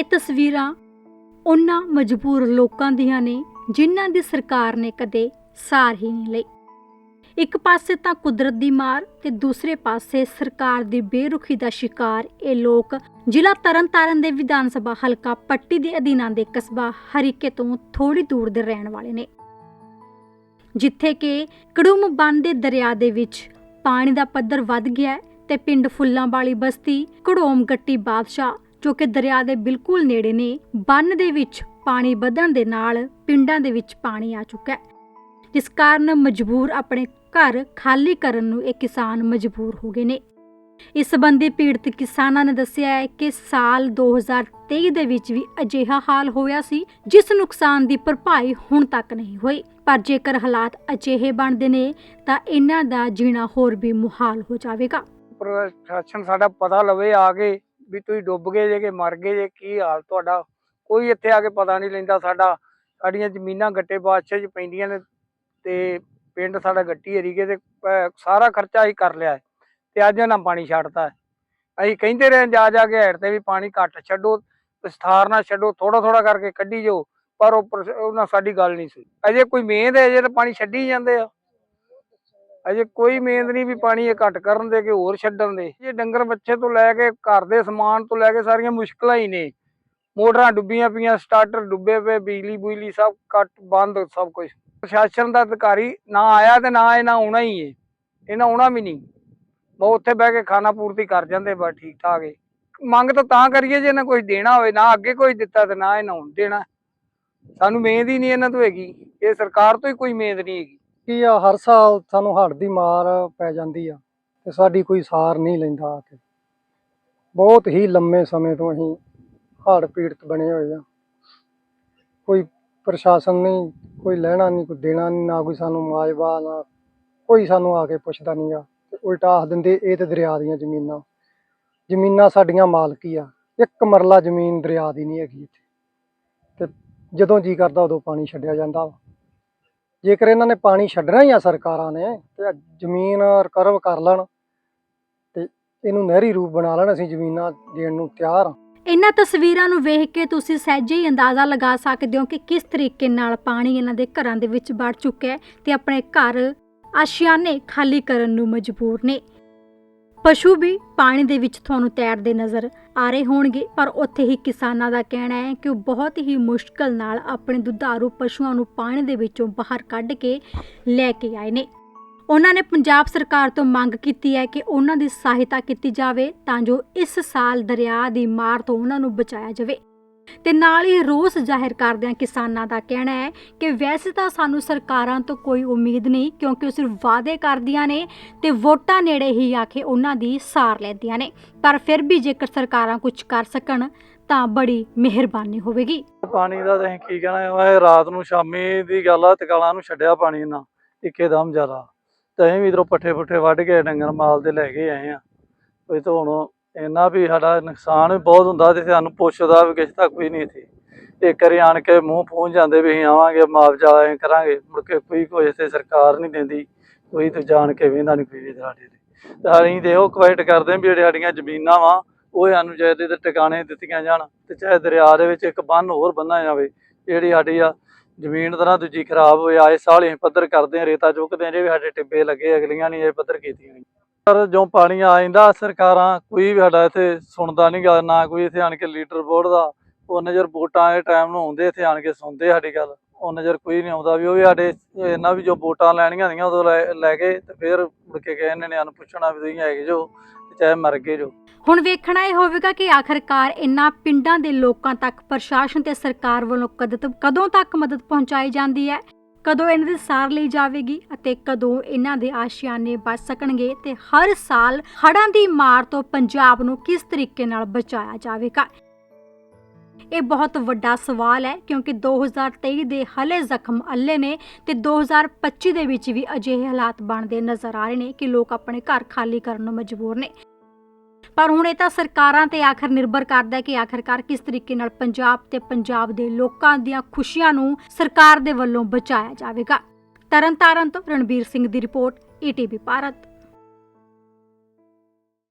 ਇਹ ਤਸਵੀਰਾਂ ਉਹਨਾਂ ਮਜਬੂਰ ਲੋਕਾਂ ਦੀਆਂ ਨੇ ਜਿਨ੍ਹਾਂ ਦੀ ਸਰਕਾਰ ਨੇ ਕਦੇ ਸਾਰ ਹੀ ਨਹੀਂ ਲਈ। ਇੱਕ ਪਾਸੇ ਤਾਂ ਕੁਦਰਤ ਦੀ ਮਾਰ ਤੇ ਦੂਸਰੇ ਪਾਸੇ ਸਰਕਾਰ ਦੀ ਬੇਰੁਖੀ ਦਾ ਸ਼ਿਕਾਰ ਇਹ ਲੋਕ ਜ਼ਿਲ੍ਹਾ ਤਰਨਤਾਰਨ ਦੇ ਵਿਧਾਨ ਸਭਾ ਹਲਕਾ ਪੱਟੀ ਦੇ ਅਧੀਨ ਆਉਂਦੇ ਕਸਬਾ ਹਰੀਕੇ ਤੋਂ ਥੋੜੀ ਦੂਰ ਦੇ ਰਹਿਣ ਵਾਲੇ ਨੇ। ਜਿੱਥੇ ਕਿ ਕੜੂਮ ਬੰਨ ਦੇ ਦਰਿਆ ਦੇ ਵਿੱਚ ਪਾਣੀ ਦਾ ਪੱਧਰ ਵੱਧ ਗਿਆ ਤੇ ਪਿੰਡ ਫੁੱਲਾਂ ਵਾਲੀ ਬਸਤੀ ਕੜੋਮ ਗੱਟੀ ਬਾਦਸ਼ਾਹ ਜੋ ਕਿ ਦਰਿਆ ਦੇ ਬਿਲਕੁਲ ਨੇੜੇ ਨੇ, ਬੰਨ ਦੇ ਵਿੱਚ ਪਾਣੀ ਵਧਣ ਦੇ ਨਾਲ ਪਿੰਡਾਂ ਦੇ ਵਿੱਚ ਪਾਣੀ ਆ ਚੁੱਕਾ ਹੈ। ਜਿਸ ਕਾਰਨ ਮਜਬੂਰ ਆਪਣੇ ਘਰ ਖਾਲੀ ਕਰਨ ਨੂੰ ਇਹ ਕਿਸਾਨ ਮਜਬੂਰ ਹੋ ਗਏ ਨੇ। ਇਸ ਸੰਬੰਧੀ ਪੀੜਤ ਕਿਸਾਨਾਂ ਨੇ ਦੱਸਿਆ ਹੈ ਕਿ ਸਾਲ 2023 ਦੇ ਵਿੱਚ ਵੀ ਅਜਿਹਾ ਹਾਲ ਹੋਇਆ ਸੀ, ਜਿਸ ਨੁਕਸਾਨ ਦੀ ਭਰਪਾਈ ਹੁਣ ਤੱਕ ਨਹੀਂ ਹੋਈ। ਪਰ ਜੇਕਰ ਹਾਲਾਤ ਅਜਿਹੇ ਬਣਦੇ ਨੇ, ਤਾਂ ਇਹਨਾਂ ਦਾ ਜੀਣਾ ਹੋਰ ਵੀ ਮੁਹਾਲ ਹੋ ਜਾਵੇਗਾ। ਪ੍ਰਸ਼ਾਸਨ ਸਾਡਾ ਪਤਾ ਲਵੇ ਆ ਕੇ ਵੀ ਤੁਸੀਂ ਡੁੱਬ ਗਏ ਜੇ ਕਿ ਮਰ ਗਏ ਜੇ ਕੀ ਹਾਲ ਤੁਹਾਡਾ? ਕੋਈ ਇੱਥੇ ਆ ਕੇ ਪਤਾ ਨਹੀਂ ਲੈਂਦਾ ਸਾਡਾ। ਸਾਡੀਆਂ ਜ਼ਮੀਨਾਂ ਗੱਟੇ ਬਾਦਸ਼ਾਹ 'ਚ ਪੈਂਦੀਆਂ ਨੇ ਤੇ ਪਿੰਡ ਸਾਡਾ ਗੱਟੀ ਹਰੀਕੇ ਤੇ ਅਹ, ਸਾਰਾ ਖਰਚਾ ਹੀ ਕਰ ਲਿਆ ਹੈ ਤੇ ਅੱਜ ਇਹਨਾਂ ਪਾਣੀ ਛੱਡਤਾ ਹੈ। ਅਸੀਂ ਕਹਿੰਦੇ ਰਹੇ ਜਾ ਜਾ ਕੇ ਹੈੜ ਤੇ ਵੀ ਪਾਣੀ ਘੱਟ ਛੱਡੋ ਵਿਸਥਾਰ ਨਾਲ ਛੱਡੋ ਥੋੜਾ ਥੋੜਾ ਕਰਕੇ ਕੱਢੀ ਜਾਓ ਪਰ ਉਹ ਪ੍ਰਸ਼- ਉਹਨਾਂ ਸਾਡੀ ਗੱਲ ਨਹੀਂ ਸੀ ਅਜੇ ਕੋਈ ਮਿਹਨਤ ਹੈ ਅਜੇ ਤਾਂ ਪਾਣੀ ਛੱਡੀ ਜਾਂਦੇ ਆ। ਅਜੇ ਕੋਈ ਮਿਹਨਤ ਨਹੀਂ ਵੀ ਪਾਣੀ ਇਹ ਘੱਟ ਕਰਨ ਦੇ ਕਿ ਹੋਰ ਛੱਡਣ ਦੇ। ਇਹ ਡੰਗਰ ਬੱਚੇ ਤੋਂ ਲੈ ਕੇ ਘਰ ਦੇ ਸਮਾਨ ਤੋਂ ਲੈ ਕੇ ਸਾਰੀਆਂ ਮੁਸ਼ਕਲਾਂ ਹੀ ਨੇ। ਮੋਟਰਾਂ ਡੁੱਬੀਆਂ ਪਈਆਂ, ਸਟਾਰਟਰ ਡੁੱਬੇ ਪਏ, ਬਿਜਲੀ ਬੁਜਲੀ ਸਭ ਕੱਟ ਬੰਦ ਸਭ ਕੁਝ ਪ੍ਰਸ਼ਾਸਨ ਦਾ ਅਧਿਕਾਰੀ ਨਾ ਆਇਆ ਤੇ ਨਾ ਇਹਨਾਂ ਆਉਣਾ ਹੀ ਹੈ। ਇਹਨਾਂ ਆਉਣਾ ਵੀ ਨਹੀਂ। ਬਹੁਤ ਉੱਥੇ ਬਹਿ ਕੇ ਖਾਣਾ ਪੂਰਤੀ ਕਰ ਜਾਂਦੇ, ਬਸ ਠੀਕ ਠਾਕ ਏ। ਮੰਗ ਤਾਂ ਤਾਂ ਕਰੀਏ ਜੇ ਇਹਨਾਂ ਕੁਝ ਦੇਣਾ ਹੋਵੇ, ਨਾ ਅੱਗੇ ਕੋਈ ਦਿੱਤਾ ਤੇ ਨਾ ਇਹਨਾਂ ਹੁਣ ਦੇਣਾ। ਸਾਨੂੰ ਮਿਹਨਤ ਹੀ ਨਹੀਂ ਇਹਨਾਂ ਤੋਂ ਹੈਗੀ। ਇਹ ਸਰਕਾਰ ਤੋਂ ਹੀ ਕੋਈ ਮਿਹਨਤ ਨਹੀਂ ਹੈਗੀ। ਕੀ ਆ, ਹਰ ਸਾਲ ਸਾਨੂੰ ਹੜ੍ਹ ਦੀ ਮਾਰ ਪੈ ਜਾਂਦੀ ਆ ਤੇ ਸਾਡੀ ਕੋਈ ਸਾਰ ਨਹੀਂ ਲੈਂਦਾ ਆ ਕੇ। ਬਹੁਤ ਹੀ ਲੰਮੇ ਸਮੇਂ ਤੋਂ ਅਸੀਂ ਹੜ੍ਹ ਪੀੜਤ ਬਣੇ ਹੋਏ ਆ। ਕੋਈ ਪ੍ਰਸ਼ਾਸਨ ਨਹੀਂ, ਕੋਈ ਲੈਣਾ ਨਹੀਂ, ਕੋਈ ਦੇਣਾ ਨਹੀਂ, ਨਾ ਕੋਈ ਸਾਨੂੰ ਮੁਆਵਜ਼ਾ, ਨਾ ਕੋਈ ਸਾਨੂੰ ਆ ਕੇ ਪੁੱਛਦਾ ਨਹੀਂ ਆ। ਤੇ ਉਲਟਾ ਆਖ ਦਿੰਦੇ, ਇਹ ਤੇ ਦਰਿਆ ਦੀਆਂ ਜ਼ਮੀਨਾਂ। ਜ਼ਮੀਨਾਂ ਸਾਡੀਆਂ ਮਾਲਕੀ ਆ। ਇੱਕ ਮਰਲਾ ਜ਼ਮੀਨ ਦਰਿਆ ਦੀ ਨਹੀਂ ਹੈਗੀ ਇੱਥੇ। ਤੇ ਜਦੋਂ ਜੀ ਕਰਦਾ ਉਦੋਂ ਪਾਣੀ ਛੱਡਿਆ ਜਾਂਦਾ ਵਾ। ਜੇਕਰ ਇਹਨਾਂ ਨੇ ਪਾਣੀ ਛੱਡਣਾ ਹੀ ਆ ਸਰਕਾਰਾਂ ਨੇ ਤੇ ਜ਼ਮੀਨ ਰਿਕਵਰ ਕਰ ਲੈਣ ਤੇ ਇਹਨੂੰ ਨਹਿਰੀ ਰੂਪ ਬਣਾ ਲੈਣ, ਅਸੀਂ ਜ਼ਮੀਨਾਂ ਦੇਣ ਨੂੰ ਤਿਆਰ ਹਾਂ ਇਹਨਾਂ ਤਸਵੀਰਾਂ ਨੂੰ ਵੇਖ ਕੇ ਤੁਸੀਂ ਸਹਿਜੇ ਹੀ ਅੰਦਾਜ਼ਾ ਲਗਾ ਸਕਦੇ ਹੋ ਕਿ ਕਿਸ ਤਰੀਕੇ ਨਾਲ ਪਾਣੀ ਇਹਨਾਂ ਦੇ ਘਰਾਂ ਦੇ ਵਿੱਚ ਵੜ ਚੁੱਕਿਆ ਹੈ ਤੇ ਆਪਣੇ ਘਰ ਆਸ਼ਿਆਨੇ ਖਾਲੀ ਕਰਨ ਨੂੰ ਮਜਬੂਰ ਨੇ। ਪਸ਼ੂ ਵੀ ਪਾਣੀ ਦੇ ਵਿੱਚ ਤੁਹਾਨੂੰ ਤੈਰਦੇ ਨਜ਼ਰ ਆ ਰਹੇ ਹੋਣਗੇ, ਪਰ ਉੱਥੇ ਹੀ ਕਿਸਾਨਾਂ ਦਾ ਕਹਿਣਾ ਹੈ ਕਿ ਉਹ ਬਹੁਤ ਹੀ ਮੁਸ਼ਕਲ ਨਾਲ ਆਪਣੇ ਦੁਧਾਰੂ ਪਸ਼ੂਆਂ ਨੂੰ ਪਾਣੀ ਦੇ ਵਿੱਚੋਂ ਬਾਹਰ ਕੱਢ ਕੇ ਲੈ ਕੇ ਆਏ ਨੇ। ਉਹਨਾਂ ਨੇ ਪੰਜਾਬ ਸਰਕਾਰ ਤੋਂ ਮੰਗ ਕੀਤੀ ਹੈ ਕਿ ਉਹਨਾਂ ਦੀ ਸਹਾਇਤਾ ਕੀਤੀ ਜਾਵੇ ਤਾਂ ਜੋ ਇਸ ਸਾਲ ਦਰਿਆ ਦੀ ਮਾਰ ਤੋਂ ਉਹਨਾਂ ਨੂੰ ਬਚਾਇਆ ਜਾਵੇ। ਤੇ ਨਾਲ ਹੀ ਰੋਸ ਜ਼ਾਹਿਰ ਕਰਦਿਆਂ ਕਿਸਾਨਾਂ ਦਾ ਕਹਿਣਾ ਹੈ ਕਿ ਵੈਸੇ ਤਾਂ ਸਾਨੂੰ ਸਰਕਾਰਾਂ ਤੋਂ ਕੋਈ ਉਮੀਦ ਨਹੀਂ ਕਿਉਂਕਿ ਉਹ ਸਿਰਫ ਵਾਅਦੇ ਕਰਦੀਆਂ ਨੇ ਤੇ ਵੋਟਾਂ ਨੇੜੇ ਹੀ ਆ ਕੇ ਉਹਨਾਂ ਦੀ ਸਾਰ ਲੈਂਦੀਆਂ ਨੇ। ਪਰ ਫਿਰ ਵੀ ਜੇਕਰ ਸਰਕਾਰਾਂ ਕੁਝ ਕਰ ਸਕਣ ਤਾਂ ਬੜੀ ਮਿਹਰਬਾਨੀ ਹੋਵੇਗੀ। ਪਾਣੀ ਦਾ ਤੁਸੀਂ ਕੀ ਕਹਿਣਾ ਵਾ, ਰਾਤ ਨੂੰ ਸ਼ਾਮੀ ਦੀ ਗੱਲ ਆ ਤਕਾਲਾਂ ਨੂੰ ਛੱਡਿਆ ਪਾਣੀ ਨਾ ਇੱਕੇਦਮ ਜ਼ਿਆਦਾ। ਤੇ ਅਸੀਂ ਵੀ ਇਧਰੋਂ ਪੱਠੇ ਪੁੱਠੇ ਵੱਢ ਕੇ ਡੰਗਰ ਮਾਲ ਤੇ ਲੈ ਕੇ ਆਏ ਆ। ਕੋਈ ਤਾਂ ਹੁਣ ਇੰਨਾ ਵੀ ਸਾਡਾ ਨੁਕਸਾਨ ਵੀ ਬਹੁਤ ਹੁੰਦਾ ਤੇ ਸਾਨੂੰ ਪੁੱਛਦਾ ਵੀ ਕਿਸੇ ਤੱਕ ਕੋਈ ਨਹੀਂ ਇੱਥੇ ਇੱਕ ਵਾਰੀ ਆਣ ਕੇ ਮੂੰਹ ਪਹੁੰਚ ਜਾਂਦੇ ਵੀ ਅਸੀਂ ਆਵਾਂਗੇ, ਮੁਆਵਜ਼ਾ ਐਂ ਕਰਾਂਗੇ, ਮੁੜ ਕੇ ਕੋਈ ਕੋਈ ਇੱਥੇ ਸਰਕਾਰ ਨਹੀਂ ਦਿੰਦੀ, ਕੋਈ ਤੇ ਜਾਣ ਕੇ ਵੇਂਦਾ ਨਹੀਂ ਕੋਈ ਵੀ ਸਾਡੇ ਤੇ। ਤੇ ਅਸੀਂ ਤੇ ਉਹ ਕਵਾਇਟ ਕਰਦੇ ਹਾਂ ਵੀ ਜਿਹੜੇ ਸਾਡੀਆਂ ਜ਼ਮੀਨਾਂ ਵਾ, ਉਹ ਸਾਨੂੰ ਚਾਹੀਦੇ ਤੇ ਟਿਕਾਣੇ ਦਿੱਤੀਆਂ ਜਾਣ ਤੇ ਚਾਹੇ ਦਰਿਆ ਦੇ ਵਿੱਚ ਇੱਕ ਬੰਨ ਹੋਰ ਬੰਨ੍ਹਿਆ ਜਾਵੇ, ਜਿਹੜੀ ਸਾਡੀ ਆ ਜ਼ਮੀਨ ਤਰ੍ਹਾਂ ਦੂਜੀ ਖਰਾਬ ਹੋਏ, ਆਏ ਸਾਲ ਅਸੀਂ ਪੱਧਰ ਕਰਦੇ ਹਾਂ, ਰੇਤਾ ਚੁੱਕਦੇ ਹਾਂ, ਜੇ ਵੀ ਸਾਡੇ ਟਿੱਬੇ ਲੱਗੇ, ਅਗਲੀਆਂ ਨਹੀਂ ਇਹ ਪੱਧਰ ਕੀਤੀਆਂ ਗਈਆਂ। ਜੋ ਪਾਣੀ ਆ ਜਾਂਦਾ ਸਰਕਾਰਾਂ, ਕੋਈ ਵੀ ਸਾਡਾ ਇੱਥੇ ਸੁਣਦਾ ਨਹੀਂ ਗਾ, ਨਾ ਕੋਈ ਇੱਥੇ ਆਣ ਕੇ ਲੀਡਰ ਬੋਰਡ ਦਾ ਉਹ ਨਜ਼ਰ ਵੋਟਾਂ ਦੇ ਟਾਈਮ ਨੂੰ ਆਉਂਦੇ, ਇੱਥੇ ਆਣ ਕੇ ਸੁਣਦੇ ਸਾਡੀ ਗੱਲ। ਉਹ ਨਜ਼ਰ ਕੋਈ ਨਹੀਂ ਆਉਂਦਾ ਵੀ ਉਹ ਵੀ ਸਾਡੇ ਇਹਨਾਂ ਵੀ ਜੋ ਵੋਟਾਂ ਲੈਣੀਆਂ ਹੁੰਦੀਆਂ ਉਦੋਂ ਲੈ ਕੇ ਤੇ ਫਿਰ ਮੁੜ ਕੇ ਕਹਿੰਦੇ ਨੇ ਸਾਨੂੰ ਪੁੱਛਣਾ ਵੀ ਤੁਸੀਂ ਹੈਗੇ ਜੋ ਚਾਹੇ ਮਰ ਗਏ ਜੋ। ਹੁਣ ਵੇਖਣਾ ਇਹ ਹੋਵੇਗਾ ਕਿ ਆਖਰਕਾਰ ਇਨ੍ਹਾਂ ਪਿੰਡਾਂ ਦੇ ਲੋਕਾਂ ਤੱਕ ਪ੍ਰਸ਼ਾਸਨ ਤੇ ਸਰਕਾਰ ਵੱਲੋਂ ਕਦ- ਕਦੋਂ ਤੱਕ ਮਦਦ ਪਹੁੰਚਾਈ ਜਾਂਦੀ ਹੈ? ਕਦੋਂ ਇਹਨਾਂ ਦੀ ਸਾਰ ਲਈ ਜਾਵੇਗੀ ਅਤੇ ਕਦੋਂ ਇਹਨਾਂ ਦੇ ਆਸ਼ਿਆਨੇ ਬਚ ਸਕਣਗੇ ਤੇ ਹਰ ਸਾਲ ਹੜ੍ਹਾਂ ਦੀ ਮਾਰ ਤੋਂ ਪੰਜਾਬ ਨੂੰ ਕਿਸ ਤਰੀਕੇ ਨਾਲ ਬਚਾਇਆ ਜਾਵੇਗਾ? ਇਹ ਬਹੁਤ ਵੱਡਾ ਸਵਾਲ ਹੈ, ਕਿਉਂਕਿ 2023 ਦੇ ਹਲੇ ਜ਼ਖਮ ਅੱਲੇ ਨੇ ਤੇ 2025 ਦੇ ਵਿੱਚ ਵੀ ਅਜਿਹੇ ਹਾਲਾਤ ਬਣਦੇ ਨਜ਼ਰ ਆ ਰਹੇ ਨੇ ਕਿ ਲੋਕ ਆਪਣੇ ਘਰ ਖਾਲੀ ਕਰਨ ਨੂੰ ਮਜਬੂਰ ਨੇ। ਪਰ ਹੁਣ ਇਹ ਤਾਂ ਸਰਕਾਰਾਂ ਤੇ ਆਖਰ ਨਿਰਭਰ ਕਰਦਾ ਹੈ ਕਿ ਆਖਰਕਾਰ ਕਿਸ ਤਰੀਕੇ ਨਾਲ ਪੰਜਾਬ ਤੇ ਪੰਜਾਬ ਦੇ ਲੋਕਾਂ ਦੀਆਂ ਖੁਸ਼ੀਆਂ ਨੂੰ ਸਰਕਾਰ ਦੇ ਵੱਲੋਂ ਬਚਾਇਆ ਜਾਵੇਗਾ। ਤਰਨਤਾਰਨ ਤੋਂ ਰਣਬੀਰ ਸਿੰਘ ਦੀ ਰਿਪੋਰਟ ਈਟੀਵੀ ਭਾਰਤ।